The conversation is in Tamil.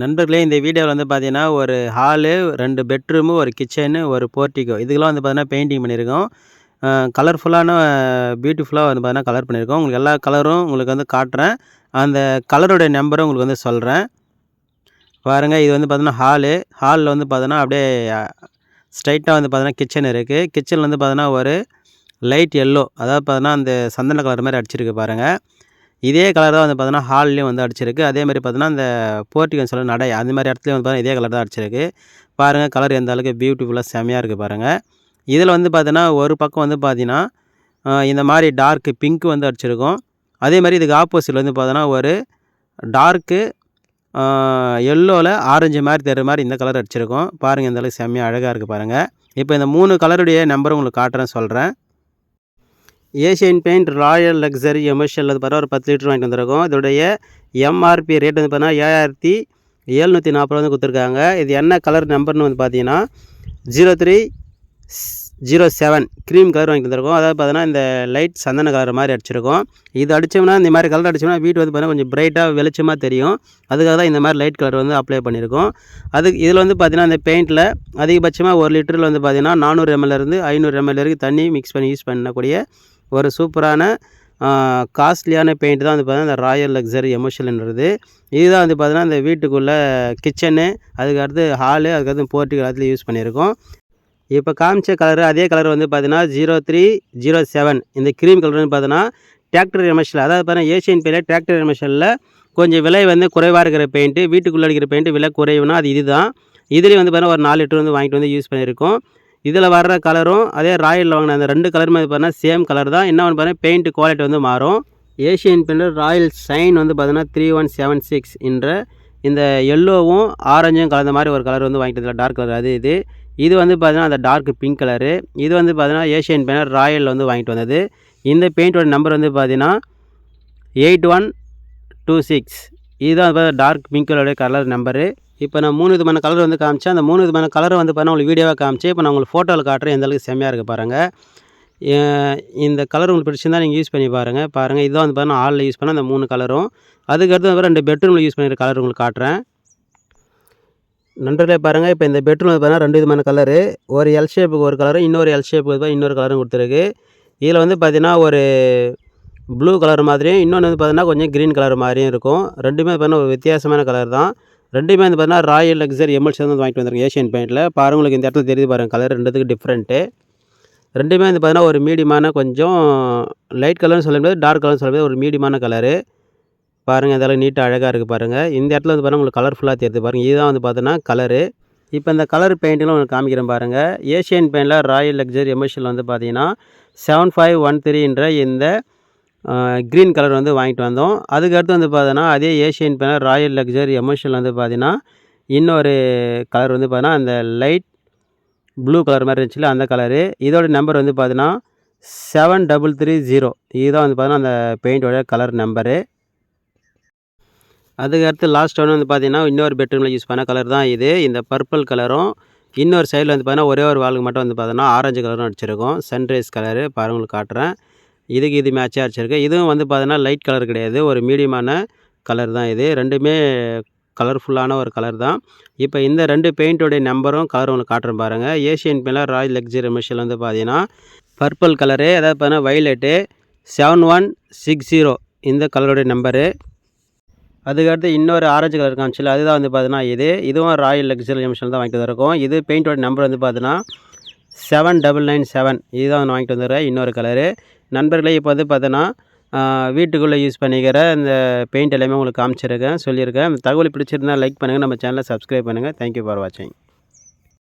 நண்பர்களே இந்த வீடியோவில் வந்து பார்த்தீங்கன்னா ஒரு ஹாலு ரெண்டு பெட்ரூமு ஒரு கிச்சனு ஒரு போர்ட்டிகோ இதுக்கெல்லாம் வந்து பார்த்தீங்கன்னா பெயிண்டிங் பண்ணியிருக்கோம். கலர்ஃபுல்லான பியூட்டிஃபுல்லாக வந்து பார்த்தீங்கன்னா கலர் பண்ணியிருக்கோம். உங்களுக்கு எல்லா கலரும் உங்களுக்கு வந்து காட்டுறேன். அந்த கலருடைய நம்பரும் உங்களுக்கு வந்து சொல்கிறேன் பாருங்கள் இது வந்து பார்த்தீங்கன்னா ஹாலு. ஹாலில் வந்து பார்த்தீங்கன்னா அப்படியே ஸ்ட்ரைட்டாக வந்து பார்த்தீங்கன்னா கிச்சன் இருக்குது கிச்சனில் வந்து பார்த்தீங்கன்னா ஒரு லைட் எல்லோ அதாவது பார்த்தீங்கன்னா அந்த சந்தன கலர் மாதிரி அடிச்சிருக்கு பாருங்கள் இதே கலர் தான் வந்து பார்த்தோன்னா ஹால்லேயும் வந்து அடிச்சிருக்கு. அதே மாதிரி பார்த்தோன்னா அந்த போர்ட்டிகன் சொல்ல நடை அந்த மாதிரி இடத்துலையும் வந்து பார்த்தீங்கன்னா இதே கலர் தான் அடிச்சிருக்கு. பாருங்கள் கலர் எந்த அளவுக்கு பியூட்டிஃபுல்லாக செம்மையாக இருக்குது பாருங்கள் இதில் வந்து பார்த்தீங்கன்னா ஒரு பக்கம் வந்து பார்த்தீங்கன்னா இந்த மாதிரி டார்க்கு பிங்க் வந்து அடிச்சிருக்கும். அதே மாதிரி இதுக்கு ஆப்போசிட்டில் வந்து பார்த்தோன்னா ஒரு டார்க்கு எல்லோவில் ஆரஞ்சு மாதிரி தெரிகிற மாதிரி இந்த கலர் அடிச்சிருக்கோம். பாருங்கள் இந்த அளவுக்கு செம்மையாக அழகாக இருக்குது பாருங்கள் இப்போ இந்த மூணு கலருடைய நம்பர் உங்களுக்கு காட்டுறேன் சொல்கிறேன் Asian paint royal luxury emulsion அது பார்த்தா ஒரு பத்து லிட்டர் வாங்கிட்டு வந்திருக்கோம். இதோடைய எம்ஆர்பி ரேட் வந்து பார்த்தீங்கன்னா ஏழாயிரத்தி ஏழ்நூற்றி நாற்பது வந்து கொடுத்துருக்காங்க. இது என்ன கலர் நம்பர்னு வந்து பார்த்தீங்கன்னா zero three zero seven cream colour வாங்கிட்டு வந்திருக்கோம். அதாவது பார்த்தீங்கன்னா இந்த லைட் சந்தன கலர் மாதிரி அடிச்சிருக்கோம். இது அடித்தோம்னா இந்த மாதிரி கலர் அடிச்சோம்னா வீட்டு வந்து பார்த்தீங்கன்னா கொஞ்சம் ப்ரைட்டாக வெளிச்சமாக தெரியும். அதுக்காக தான் இந்த மாதிரி லைட் கலர் வந்து அப்ளை பண்ணியிருக்கோம். அதுக்கு இதில் வந்து பார்த்தீங்கன்னா இந்த பெயிண்ட்டில் அதிகபட்சமாக ஒரு லிட்டரில் வந்து பார்த்தீங்கன்னா நானூறு எம்எல்லேருந்து ஐநூறு எம்எல் வரைக்கும் தண்ணி மிக்ஸ் பண்ணி யூஸ் பண்ணக்கூடிய ஒரு சூப்பரான காஸ்ட்லியான பெயிண்ட் தான் வந்து பார்த்தீங்கன்னா இந்த ராயல் லக்ஸரி எமோஷன்ன்றது இதுதான் வந்து பார்த்தீங்கன்னா இந்த வீட்டுக்குள்ளே கிச்சனு அதுக்கடுத்து ஹாலு அதுக்கடுத்து போர்ட்டிக்கு எல்லாத்துலேயும் யூஸ் பண்ணியிருக்கோம். இப்போ காமிச்ச கலர் அதே கலர் வந்து பார்த்தீங்கன்னா ஜீரோ த்ரீ ஜீரோ செவன் இந்த க்ரீம் கலர் வந்து பார்த்தீங்கன்னா டிராக்டர் எமர்ஷியல் அதாவது பார்த்தீங்கன்னா ஏஷியன் பெயிண்டில் டிராக்டர் எமர்ஷனில் கொஞ்சம் விலை வந்து குறைவாக இருக்கிற பெயிண்ட்டு வீட்டுக்குள்ளே அடிக்கிற பெயிண்ட்டு விலை குறைவுனா அது இதுதான். இதுலேயும் வந்து பார்த்தீங்கன்னா ஒரு நாலு லிட்டர் வந்து வாங்கிட்டு வந்து யூஸ் பண்ணியிருக்கோம். இதில் வர்ற கலரும் அதே ராயலில் வாங்கின அந்த ரெண்டு கலருமே பார்த்தீங்கன்னா சேம் கலர் தான். என்ன ஒன்று பார்த்தீங்கன்னா பெயிண்ட் குவாலிட்டி வந்து மாறும். ஏஷியன் பெயிண்டில் ராயல் ஷைன் வந்து பார்த்தீங்கன்னா த்ரீ ஒன் செவன் சிக்ஸ் என்ற இந்த எல்லோவும் ஆரஞ்சும் கலந்த மாதிரி ஒரு கலர் வந்து வாங்கிட்டு டார்க் கலர் அது இது. இது வந்து பார்த்தீங்கன்னா அந்த டார்க் பிங்க் கலரு இது வந்து பார்த்தீங்கன்னா ஏஷியன் பெயிண்டர் ராயலில் வந்து வாங்கிட்டு வந்தது. இந்த பெயிண்டோட நம்பர் வந்து பார்த்தீங்கன்னா எயிட் ஒன் டூ சிக்ஸ் இதுதான் டார்க் பிங்க் கலருடைய கலர் நம்பரு இப்போ நான் மூணு விதமான கலர் வந்து காமிச்சேன். அந்த மூணு விதமான கலரை வந்து பார்த்தீங்கன்னா உங்களுக்கு வீடியோவாக காமிச்சு இப்போ நான் உங்களுக்கு ஃபோட்டோவில் காட்டுறேன் எந்தளவுக்கு செம்மையாக இருக்குது பாருங்கள் இந்த கலர் உங்களுக்கு பிடிச்சிருந்தா நீங்கள் யூஸ் பண்ணி பாருங்கள் பாருங்கள் இதுதான் வந்து பார்த்தீங்கன்னா ஆளில் யூஸ் பண்ண அந்த மூணு கலரும் அதுக்கடுத்து வந்து ரெண்டு பெட்ரூமில் யூஸ் பண்ணுற கலர் உங்களுக்கு காட்டுறேன். நண்பர்களே பாருங்கள் இப்போ இந்த பெட்ரூம் வந்து பார்த்தீங்கன்னா ரெண்டு விதமான கலரு ஒரு எல் ஷேப்புக்கு ஒரு கலரும் இன்னொரு எல் ஷேப்புக்கு இன்னொரு கலரும் கொடுத்துருக்கு. இதில் வந்து பார்த்திங்கன்னா ஒரு ப்ளூ கலர் மாதிரியும் இன்னொன்று வந்து பார்த்தீங்கன்னா கொஞ்சம் க்ரீன் கலர் மாதிரியும் இருக்கும். ரெண்டுமே பார்த்தீங்கன்னா ஒரு வித்தியாசமான கலர் தான். ரெண்டுமே வந்து பார்த்தீங்கன்னா ராயல் லக்ஸரி எம்எல்சி வந்து வாங்கிட்டு வந்திருக்கேன் ஏஷியன் பெயிண்டில். பாருங்கள் உங்களுக்கு இந்த இடத்துல தெரியுது பாருங்கள் கலர் ரெண்டுத்துக்கு டிஃப்ரெண்ட்டு ரெண்டுமே வந்து பார்த்தீங்கன்னா ஒரு மீடியமான கொஞ்சம் லைட் கலர்னு சொல்ல முடியாது டார்க் கலர்னு சொல்ல முடியாது ஒரு மீடியமான கலரு பாருங்கள் இதெல்லாம் நீட்டாக அழகாக இருக்குது பாருங்கள் இந்த இடத்துல வந்து பார்த்தீங்கன்னா உங்களுக்கு கலர்ஃபுல்லாக தெரியுது பாருங்கள் இதுதான் வந்து பார்த்தீங்கன்னா கலரு இப்போ இந்த கலர் பெயிண்ட்டில் உங்களுக்கு காமிக்கிறேன் பாருங்கள் ஏஷியன் பெயிண்டில் ராயல் லக்ஸரி எமோஷனில் வந்து பார்த்தீங்கன்னா செவன் ஃபைவ் ஒன் த்ரீன்ற இந்த க்ரீன் கலர் வந்து வாங்கிட்டு வந்தோம். அதுக்கடுத்து வந்து பார்த்தோன்னா அதே ஏஷியன் பேனர் ராயல் லக்ஸரி எமோஷனில் வந்து பார்த்தீங்கன்னா இன்னொரு கலர் வந்து பார்த்தீங்கன்னா அந்த லைட் ப்ளூ கலர் மாதிரி இருந்துச்சுல அந்த கலரு இதோட நம்பர் வந்து பார்த்தீங்கன்னா செவன் டபுள் த்ரீ ஜீரோ இதுதான் வந்து பார்த்தீங்கன்னா அந்த பெயிண்டோட கலர் நம்பரு அதுக்கடுத்து லாஸ்ட் ஒன்று வந்து பார்த்தீங்கன்னா இன்னொரு பெட்ரூமில் யூஸ் பண்ண கலர் தான் இது. இந்த பர்பிள் கலரும் இன்னொரு சைடில் வந்து பார்த்தீங்கன்னா ஒரே ஒரு வாளுக்கு மட்டும் வந்து பார்த்தோன்னா ஆரஞ்சு கலரும் அடிச்சிருக்கோம். சன்ரைஸ் கலரு பாருங்களுக்கு காட்டுறேன். இதுக்கு இது மேட்சாக அடிச்சிருக்கு. இதுவும் வந்து பார்த்தீங்கன்னா லைட் கலர் கிடையாது. ஒரு மீடியமான கலர் தான் இது. ரெண்டுமே கலர்ஃபுல்லான ஒரு கலர் தான். இப்போ இந்த ரெண்டு பெயிண்ட்டோடைய நம்பரும் கலர் உங்களுக்கு காட்டுறேன் பாருங்கள் ஏஷியன் பெயிண்டில் ராயல் லக்ஸரி மிஷில் வந்து பார்த்தீங்கன்னா பர்பிள் கலரு அதாவது பார்த்தீங்கன்னா violet seven one six zero இந்த கலருடைய நம்பரு அதுக்கடுத்து இன்னொரு ஆரஞ்சு கலர் காமிச்சில் அதுதான் வந்து பார்த்தீங்கன்னா இது. இதுவும் ராயல் லக்ஸரி மிஷின் தான் வாங்கிட்டு வந்திருக்கோம். இது பெயிண்டோட நம்பர் வந்து பார்த்தீங்கன்னா செவன் டபுள் நைன் செவன் இதுதான் வாங்கிட்டு வந்துடுறேன் இன்னொரு கலரு நண்பர்களே இப்போ வந்து பார்த்தோன்னா வீட்டுக்குள்ளே யூஸ் பண்ணிக்கிற இந்த பெயிண்ட் எல்லாமே உங்களுக்கு காமிச்சிருக்கேன் சொல்லியிருக்கேன். தகவல் பிடிச்சிருந்தால் லைக் பண்ணுங்கள் நம்ம சேனலை சப்ஸ்கிரைப் பண்ணுங்கள் தேங்க்யூ ஃபார் வாட்சிங்